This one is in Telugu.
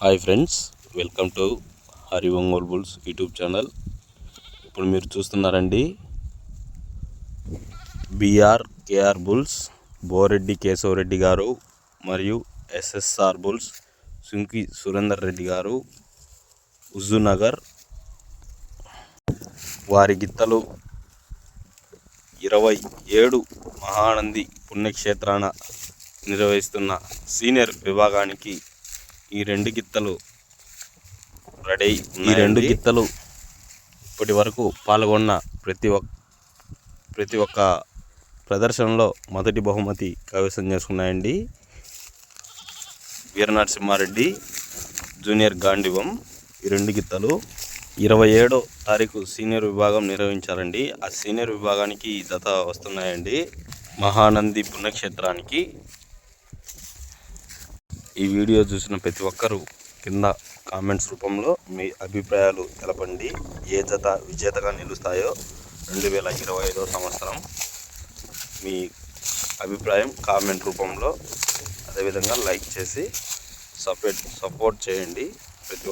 Hi friends welcome to Hari Ongole Bulls YouTube channel. ఇప్పుడు మీరు చూస్తున్నారండి BR KR Bulls Boreddy Keshavareddy గారు మరియు ఎస్ఎస్ఆర్ బుల్స్ సుంకి సురేందర్ రెడ్డి గారు హుజూర్నగర్ వారి గిత్తలు ఇరవై ఏడు మహానంది పుణ్యక్షేత్రాన నిర్వహిస్తున్న సీనియర్ విభాగానికి ఈ రెండు గిత్తలు రెడీ ఈ రెండు గిత్తలు ఇప్పటి వరకు పాల్గొన్న ప్రతి ఒక్క ప్రతి ఒక్క ప్రదర్శనలో మొదటి బహుమతి కైవసం చేసుకున్నాయండి. వీర నరసింహారెడ్డి జూనియర్ గాండివం ఈ రెండు గిత్తలు ఇరవై ఏడో తారీఖు సీనియర్ విభాగం నిర్వహించారండి. ఆ సీనియర్ విభాగానికి ఈ జత వస్తున్నాయండి. మహానంది పుణ్యక్షేత్రానికి ఈ వీడియో చూసిన ప్రతి ఒక్కరూ కింద కామెంట్స్ రూపంలో మీ అభిప్రాయాలు తెలపండి. ఏ జత విజేతగా నిలుస్తాయో రెండు వేల ఇరవై ఐదో సంవత్సరం మీ అభిప్రాయం కామెంట్ రూపంలో అదేవిధంగా లైక్ చేసి సపోర్ట్ సపోర్ట్ చేయండి. ప్రతి